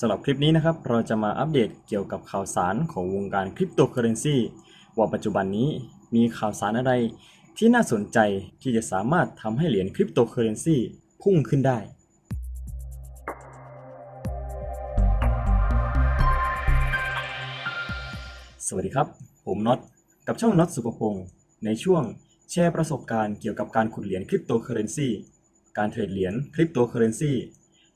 สำหรับคลิปนี้นะครับเราจะมาอัปเดตเกี่ยวกับข่าวสารของวงการคริปโตเคอเรนซีว่าปัจจุบันนี้มีข่าวสารอะไรที่น่าสนใจที่จะสามารถทำให้เหรียญคริปโตเคอเรนซีพุ่งขึ้นได้ สวัสดีครับ ผมน็อตกับช่องน็อตสุภพงศ์ในช่วงแชร์ประสบการณ์เกี่ยวกับการขุดเหรียญคริปโตเคอเรนซีการเทรดเหรียญคริปโตเคอเรนซี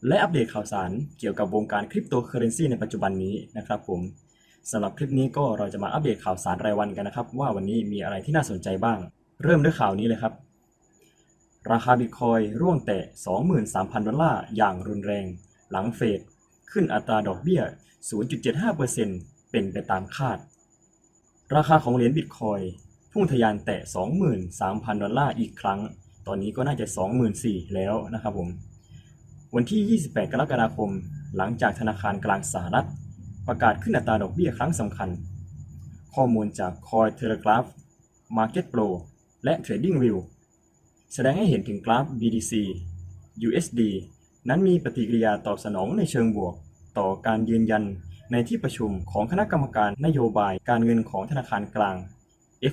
และอัปเดตข่าวสารเกี่ยวกับวงการคริปโตเคอเรนซีในปัจจุบันนี้นะครับผมสำหรับคลิปนี้ก็เราจะมาอัปเดตข่าวสารรายวันกันนะครับ ว่าวันนี้มีอะไรที่น่าสนใจบ้าง เริ่มด้วยข่าวนี้เลยครับ ราคาบิตคอยร่วงแตะ 23,000 ดอลลาร์อย่างรุนแรง หลังเฟดขึ้นอัตราดอกเบี้ย 0.75%เป็นไปตามคาด ราคาของเหรียญบิตคอยพุ่งทะยานแตะ 23,000 ดอลลาร์อีกครั้ง ตอนนี้ก็น่าจะ 24,000 แล้วนะครับผม วันที่ 28 กรกฎาคม หลังจากธนาคารกลางสหรัฐ ประกาศขึ้นอัตราดอกเบี้ยครั้งสำคัญ ข้อมูลจาก Cointelegraph Market Pro และ TradingView แสดงให้เห็นถึงกราฟ BTC USD นั้นมีปฏิกิริยาตอบสนองในเชิงบวก ต่อการยืนยันในที่ประชุมของคณะกรรมการนโยบายการเงินของธนาคารกลาง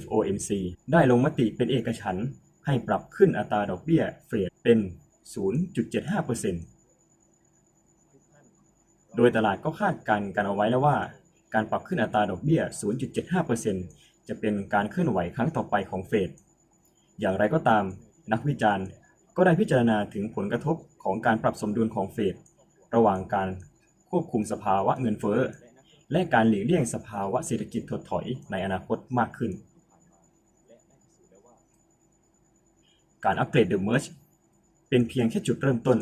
FOMC ได้ลงมติเป็นเอกฉันท์ให้ปรับขึ้นอัตราดอกเบี้ยเฟดเป็น 0.75%โดยตลาดก็คาดการณ์กันเอาไว้แล้วว่า การปรับขึ้นอัตราดอกเบี้ย 0.75%จะเป็นการเคลื่อนไหวครั้งต่อไปของเฟด อย่างไรก็ตาม นักวิจารณ์ก็ได้พิจารณาถึงผลกระทบของการปรับสมดุลของเฟดระหว่างการควบคุมสภาวะเงินเฟ้อ และการหลีกเลี่ยงสภาวะเศรษฐกิจถดถอยในอนาคตมากขึ้น การอัปเกรด The Merge เเป็นเพียงแค่จุดเริ่มต้น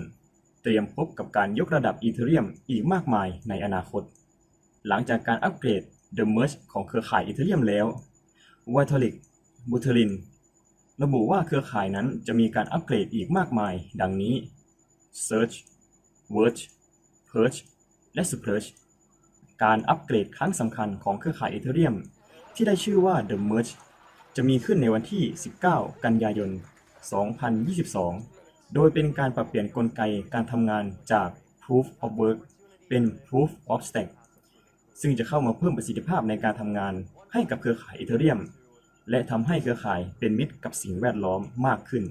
เตรียมพบกับการยกระดับอีเธเรียมอีกมากมายในอนาคต หลังจากการอัปเกรด The Merge ของเครือข่ายอีเธเรียมแล้ว Vitalik Buterin ระบุว่าเครือข่ายนั้นจะมีการอัปเกรดอีกมากมาย ดังนี้ Search Verge Purge และ Splurge การอัปเกรดครั้งสำคัญของเครือข่ายอีเธเรียมที่ได้ชื่อว่า The Merge จะมีขึ้นในวันที่ 19 กันยายน 2022 โดยเป็นการปรับเปลี่ยนกลไกการทำงานจาก Proof of Work เป็น Proof of Stake ซึ่งจะเข้ามาเพิ่มประสิทธิภาพในการทำงานให้กับเครือข่ายอีเธเรียมและทำให้เครือข่ายเป็นมิตรกับสิ่งแวดล้อมมากขึ้น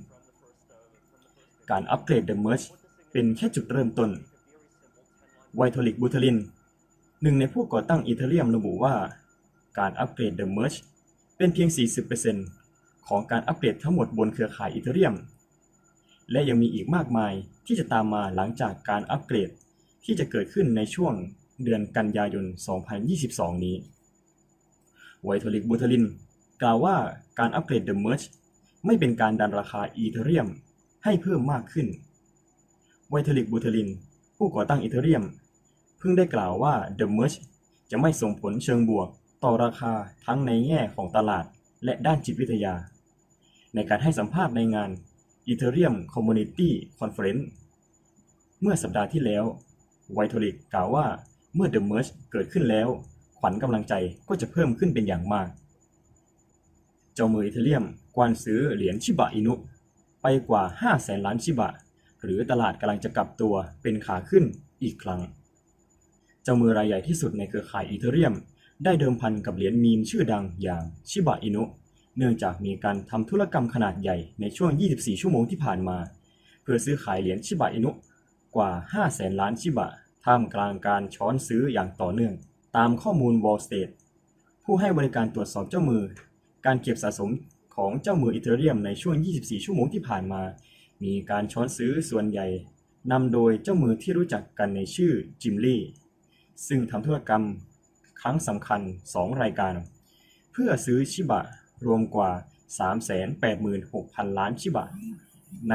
การอัปเกรด The Merge เป็นแค่จุดเริ่มต้นไวโทลิกบูทลินหนึ่งในผู้ก่อตั้งอีเธเรียมระบุว่า การอัปเกรด The Merge เป็นเพียง 40%ของการอัปเกรดทั้งหมดบนเครือข่ายอีเธเรียม และยังมีอีกมากมายที่จะตามมาหลังจากการอัปเกรด ที่จะเกิดขึ้นในช่วงเดือนกันยายน 2022 นี้ไวโทลิกบูทลินกล่าวว่าการอัปเกรด The Merge ไม่เป็นการดันราคาอีเธเรียมให้เพิ่มมากขึ้นไวโทลิกบูทลินผู้ก่อตั้งอีเธเรียมเพิ่งได้กล่าวว่า The Merge จะไม่ส่งผลเชิงบวกต่อราคาทั้งในแง่ของตลาดและด้านจิตวิทยา ในการให้สัมภาษณ์ในงาน Ethereum Community Conference เมื่อสัปดาห์ที่แล้วไวโทลิกกล่าวว่าเมื่อ The Merge เกิดขึ้นแล้ว ขวัญกำลังใจก็จะเพิ่มขึ้นเป็นอย่างมาก เจ้ามืออีเธเรียมกวานซื้อเหรียญชิบะอินุ ไปกว่า5แสนล้านชิบะ หรือตลาดกำลังจะกลับตัวเป็นขาขึ้นอีกครั้ง เจ้ามือรายใหญ่ที่สุดในเครือข่ายอีเธเรียม ได้เดิมพันกับเหรียญมีมชื่อดังอย่างชิบะอินุ เนื่องจากมีการทำธุรกรรมขนาดใหญ่ในช่วง 24 ชั่วโมงที่ผ่านมา เพื่อซื้อขายเหรียญชิบะอินุกว่า 5 แสนล้านชิบะ ท่ามกลางการช้อนซื้ออย่างต่อเนื่อง ตามข้อมูล Wall Street ผู้ให้บริการตรวจสอบเจ้ามือ การเก็บสะสมของเจ้ามืออีเธเรียมในช่วง 24 ชั่วโมงที่ผ่านมา มีการช้อนซื้อส่วนใหญ่นำโดยเจ้ามือที่รู้จักกันในชื่อจิมลี่ ซึ่งทำธุรกรรมครั้งสำคัญ 2 รายการ เพื่อซื้อชิบะ รวมกว่า 386,000 ล้านชิบะ ใน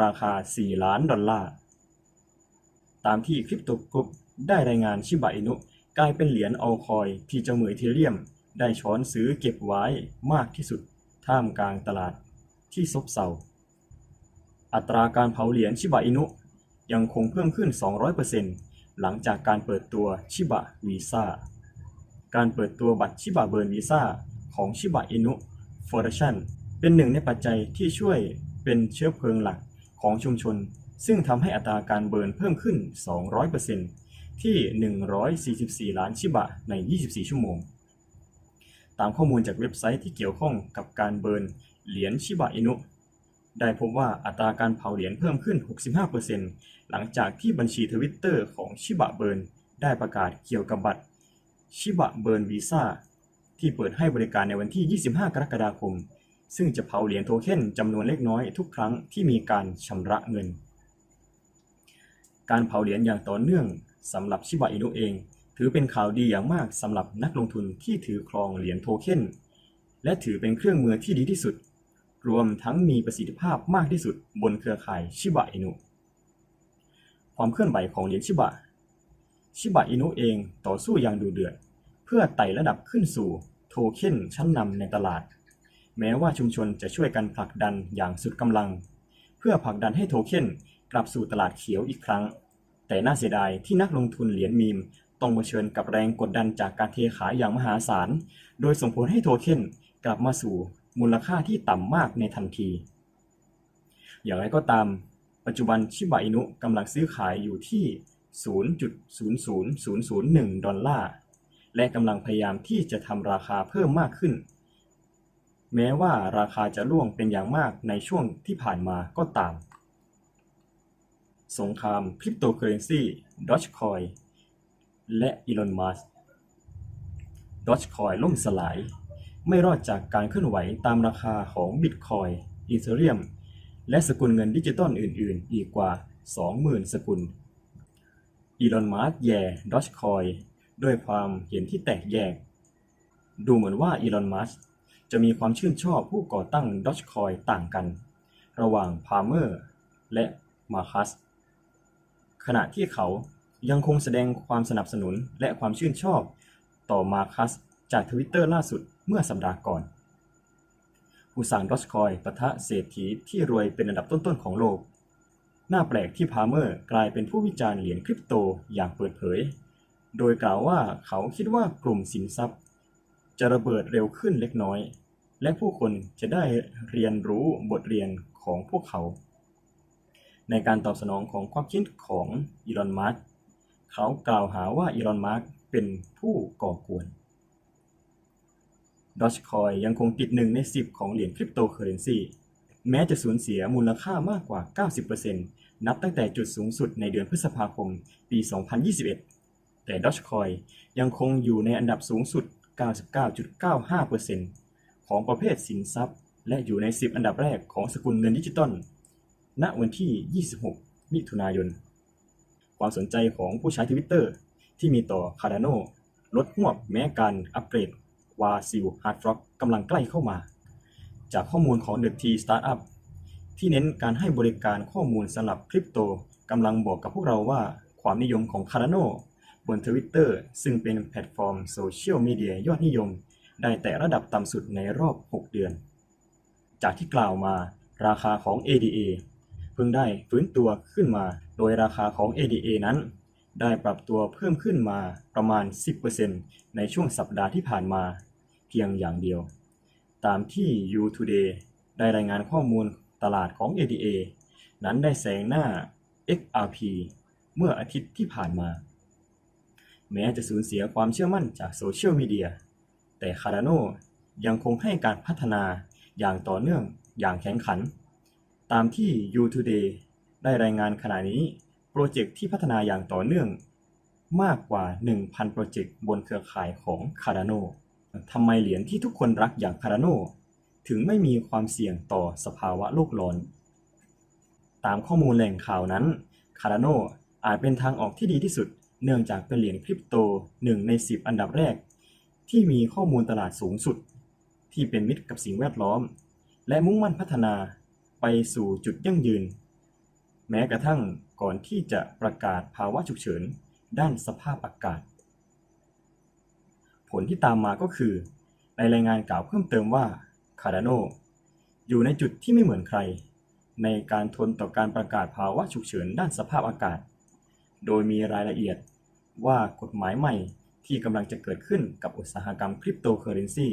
ราคา 4 ล้านดอลลาร์ ตามที่คริปโตกรุ๊ปได้รายงานชิบะอินุกลายเป็นเหรียญอลคอยที่เจ้ามืออีเทเรียม ได้ช้อนซื้อเก็บไว้มากที่สุด ท่ามกลางตลาดที่ซบเซา อัตราการเผาเหรียญชิบะอินุยังคงเพิ่มขึ้น 200%หลังจากการเปิดตัวชิบะวีซ่า การเปิดตัวบัตรชิบะเบิร์นวีซ่า ของชิบะอินุฟอร์ชันเป็นหนึ่งในปัจจัยที่ช่วยเป็นเชื้อเพลิงหลักของชุมชน ซึ่งทำให้อัตราการเบิร์นเพิ่มขึ้น 200%ที่ 144 ล้านชิบะใน 24 ชั่วโมง ตามข้อมูลจากเว็บไซต์ที่เกี่ยวข้องกับการเบิร์นเหรียญชิบะอินุได้พบว่าอัตราการเผาเหรียญเพิ่มขึ้น 65%หลังจากที่บัญชีทวิตเตอร์ของชิบะเบิร์นได้ประกาศเกี่ยวกับบัตรชิบะเบิร์นวีซ่า ที่เปิดให้บริการในวันที่ 25 กรกฎาคม ซึ่งจะเผาเหรียญโทเค็นจำนวนเล็กน้อยทุกครั้งที่มีการชำระเงิน การเผาเหรียญอย่างต่อเนื่องสำหรับชิบะอินุเอง ถือเป็นข่าวดีอย่างมากสำหรับนักลงทุนที่ถือครองเหรียญโทเค็นและถือเป็นเครื่องมือที่ดีที่สุด รวมทั้งมีประสิทธิภาพมากที่สุดบนเครือข่ายชิบะอินุความเคลื่อนไหวของเหรียญชิบะ ชิบะอินุเองต่อสู้อย่างดุเดือด เพื่อไต่ระดับขึ้นสู่โทเค็นชั้นนำในตลาด แม้ว่าชุมชนจะช่วยกันผลักดันอย่างสุดกำลัง เพื่อผลักดันให้โทเค็นกลับสู่ตลาดเขียวอีกครั้ง แต่น่าเสียดายที่นักลงทุนเหรียญมีมต้องเผชิญกับแรงกดดันจากการเทขายอย่างมหาศาล โดยส่งผลให้โทเค็นกลับมาสู่มูลค่าที่ต่ำมากในทันที อย่างไรก็ตาม ปัจจุบันชิบะอินุกำลังซื้อขายอยู่ที่ 0.00001ดอลลาร์ และกำลังพยายามที่จะทำราคาเพิ่มมากขึ้น แม้ว่าราคาจะร่วงเป็นอย่างมากในช่วงที่ผ่านมาก็ตาม สงครามคริปโตเคอเรนซีดอ g คอยและอีลอนมัสดอ g คอยล่มสลาย ไม่รอดจากการเคลื่อนไหวตามราคาของบิตคอยอีเธเรียม และสกุลเงินดิจิตอลอื่น ๆ อีกกว่า 20,000 สกุลอีลอนมัสแย่ดอ g คอย ด้วยความเห็นที่แตกแยก ดูเหมือนว่าอีลอน มัสจะมีความชื่นชอบผู้ก่อตั้งดอ g คอยต่างกัน ระหว่างพาเมอร์และมาคัส ขณะที่เขายังคงแสดงความสนับสนุนและความชื่นชอบต่อมาคัสจากทวิตเตอร์ล่าสุดเมื่อสัปดาห์ก่อน ผู้สร้างดอ g คอยปะทะเศรษฐีที่รวยเป็นอันดับต้นๆของโลก น่าแปลกที่พาเมอร์กลายเป็นผู้วิจารณ์เหรียญคริปโตอย่างเปิดเผย โดยกล่าวว่าเขาคิดว่ากลุ่มสินทรัพย์ จะระเบิดเร็วขึ้นเล็กน้อย และผู้คนจะได้เรียนรู้บทเรียนของพวกเขา ในการตอบสนองของความคิดของอีลอนมัสก์เขากล่าวหาว่าอีลอนมัสก์เป็นผู้ก่อกวนดอ g คอยยังคงติดหนึ่งใน 10 ของเหรียญคริปโตเคอเรนซีแม้จะสูญเสียมูลค่ามากกว่า 90%นับตั้งแต่จุดสูงสุดในเดือนพฤษภาคม ปี 2021 แต่ดอ g คอยยังคงอยู่ในอันดับสูงสุด 99.95%ของประเภทสินทรัพย์ และอยู่ใน 10 อันดับแรกของสกุลเงินดิจิตอล ณ วันที่ 26 มิถุนายน ความสนใจของผู้ใช้ทวิตเตอร์ที่มีต่อ Cardano ลดหวบแม้การอัปเกรดวาซิลฮาร์ดร็อกกำลังใกล้เข้ามา จากข้อมูลของ The T Startup ที่เน้นการให้บริการข้อมูลสำหรับคริปโตกำลังบอกกับพวกเราว่าความนิยมของ Cardano บน Twitter ซึ่งเป็นแพลตฟอร์มโซเชียลมีเดียยอดนิยม ได้แต่ระดับต่ำสุดในรอบ 6 เดือน จากที่กล่าวมาราคาของ ADA เพิ่งได้ฟื้นตัวขึ้นมา โดยราคาของ ADA นั้น ได้ปรับตัวเพิ่มขึ้นมาประมาณ 10%ในช่วงสัปดาห์ที่ผ่านมา เพียงอย่างเดียว ตามที่ U Today ได้รายงานข้อมูลตลาดของ ADA นั้นได้แซงหน้า XRP เมื่ออาทิตย์ที่ผ่านมา แม้จะสูญเสียความเชื่อมั่นจากโซเชียลมีเดีย แต่ Cardano ยังคงให้การพัฒนาอย่างต่อเนื่องอย่างแข็งขัน ตามที่ U Today ได้รายงานขณะนี้ โปรเจกต์ที่พัฒนาอย่างต่อเนื่อง มากกว่า 1,000 โปรเจกต์บนเครือข่ายของ Cardano ทำไมเหรียญที่ทุกคนรักอย่าง Cardano ถึงไม่มีความเสี่ยงต่อสภาวะโลกร้อน ตามข้อมูลแหล่งข่าวนั้น Cardano อาจเป็นทางออกที่ดีที่สุด เนื่องจากเป็นเหรียญคริปโตหนึ่งใน 10 อันดับแรก ที่มีข้อมูลตลาดสูงสุด ที่เป็นมิตรกับสิ่งแวดล้อม และมุ่งมั่นพัฒนาไปสู่จุดยั่งยืน แม้กระทั่งก่อนที่จะประกาศภาวะฉุกเฉิน ด้านสภาพอากาศ ผลที่ตามมาก็คือ ในรายงานกล่าวเพิ่มเติมว่า Cardano อยู่ในจุดที่ไม่เหมือนใคร ในการทนต่อการประกาศภาวะฉุกเฉินด้านสภาพอากาศ โดยมีรายละเอียด ว่ากฎหมายใหม่ที่กำลังจะเกิดขึ้นกับอุตสาหกรรมคริปโตเคอเรนซี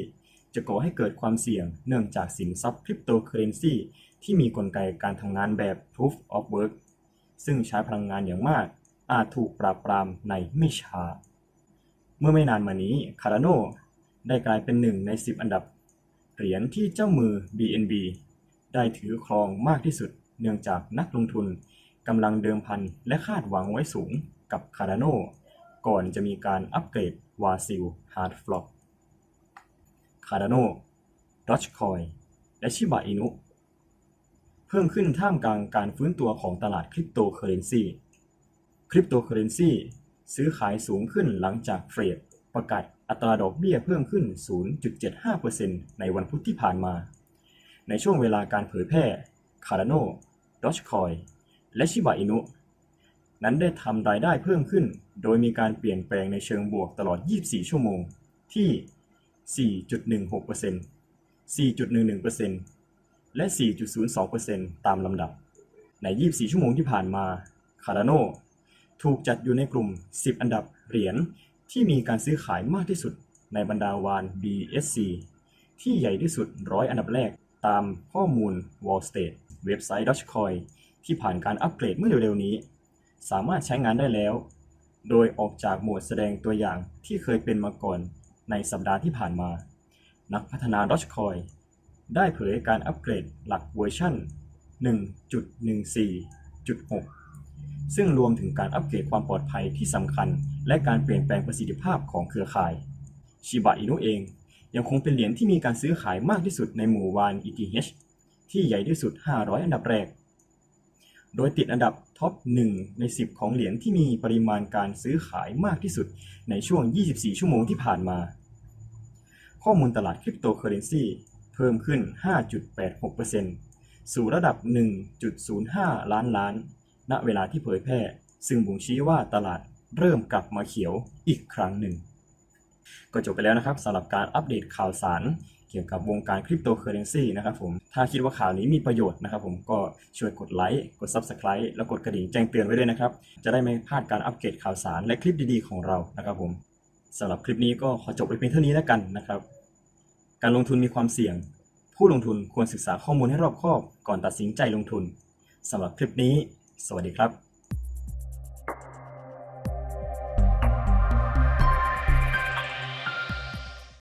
จะก่อให้เกิดความเสี่ยงเนื่องจากสินทรัพย์คริปโตเคอเรนซีที่มีกลไกการทำงานแบบ Proof of Work ซึ่งใช้พลังงานอย่างมาก อาจถูกปราบปรามในไม่ช้า เมื่อไม่นานมานี้คาราโนได้กลายเป็นหนึ่งใน 10 อันดับ เหรียญที่เจ้ามือ BNB ได้ถือครองมากที่สุด เนื่องจากนักลงทุนกำลังเดิมพันและคาดหวังไว้สูงกับคาราโน ก่อนจะมีการอัปเกรดวาซิลฮาร์ดฟล็อปคาร์ดาโนดอ g คอยและชิบะอินุ เพิ่มขึ้นท่ามกลางการฟื้นตัวของตลาดคริปโตเคอเรนซีคริปโตเคอเรนซีซื้อขายสูงขึ้นหลังจากเฟดประกาศอัตราดอกเบี้ยเพิ่มขึ้น 0.75%ในวันพุธที่ผ่านมา ในช่วงเวลาการเผยแพร่ Cardano, Dogecoin และชิบะอินุ นั้นได้ทำรายได้เพิ่มขึ้น โดยมีการเปลี่ยนแปลงในเชิงบวกตลอด 24 ชั่วโมง ที่ 4.16% 4.11%และ 4.02%ตามลำดับ ใน 24 ชั่วโมงที่ผ่านมา Cardano ถูกจัดอยู่ในกลุ่ม 10 อันดับเหรียญที่มีการซื้อขายมากที่สุดในบรรดาวาน BSC ที่ใหญ่ที่สุดร้อยอันดับแรกตามข้อมูล Wall Street เว็บไซต์ Dogecoin ที่ผ่านการอัปเกรดเมื่อเร็วๆนี้ สามารถใช้งานได้แล้ว โดยออกจากโหมดแสดงตัวอย่างที่เคยเป็นมาก่อนในสัปดาห์ที่ผ่านมา นักพัฒนา Dogecoin ได้เผยการอัปเกรดหลักเวอร์ชัน1.14.6 ซึ่งรวมถึงการอัปเกรดความปลอดภัยที่สำคัญ และการเปลี่ยนแปลงประสิทธิภาพของเครือข่ายชิบะอินุเอง ยังคงเป็นเหรียญที่มีการซื้อขายมากที่สุดในหมู่วาน ETH ที่ใหญ่ที่สุด 500 อันดับแรก โดยติดอันดับท็อป 1 ใน 10 ของเหรียญที่มีปริมาณการซื้อขายมากที่สุดในช่วง 24 ชั่วโมงที่ผ่านมา ข้อมูลตลาดคริปโตเคอเรนซีเพิ่มขึ้น 5.86%สู่ระดับ 1.05 ล้านล้าน ณ เวลาที่เผยแพร่ ซึ่งบ่งชี้ว่าตลาดเริ่มกลับมาเขียวอีกครั้งหนึ่ง ก็จบไปแล้วนะครับสำหรับการอัปเดตข่าวสาร เกี่ยวกับวงการคริปโตเคอเรนซีนะครับผม ถ้าคิดว่าข่าวนี้มีประโยชน์นะครับผมก็ช่วยกดไลค์ กด Subscribe แล้วกดกระดิ่งแจ้งเตือนไว้ด้วยนะครับ จะได้ไม่พลาดการอัปเดตข่าวสารและคลิปดีๆของเรานะครับผมสำหรับคลิปนี้ก็ขอจบไปเพียงเท่านี้แล้วกันนะครับ การลงทุนมีความเสี่ยง ผู้ลงทุนควรศึกษาข้อมูลให้รอบคอบก่อนตัดสินใจลงทุนสำหรับคลิปนี้ สวัสดีครับ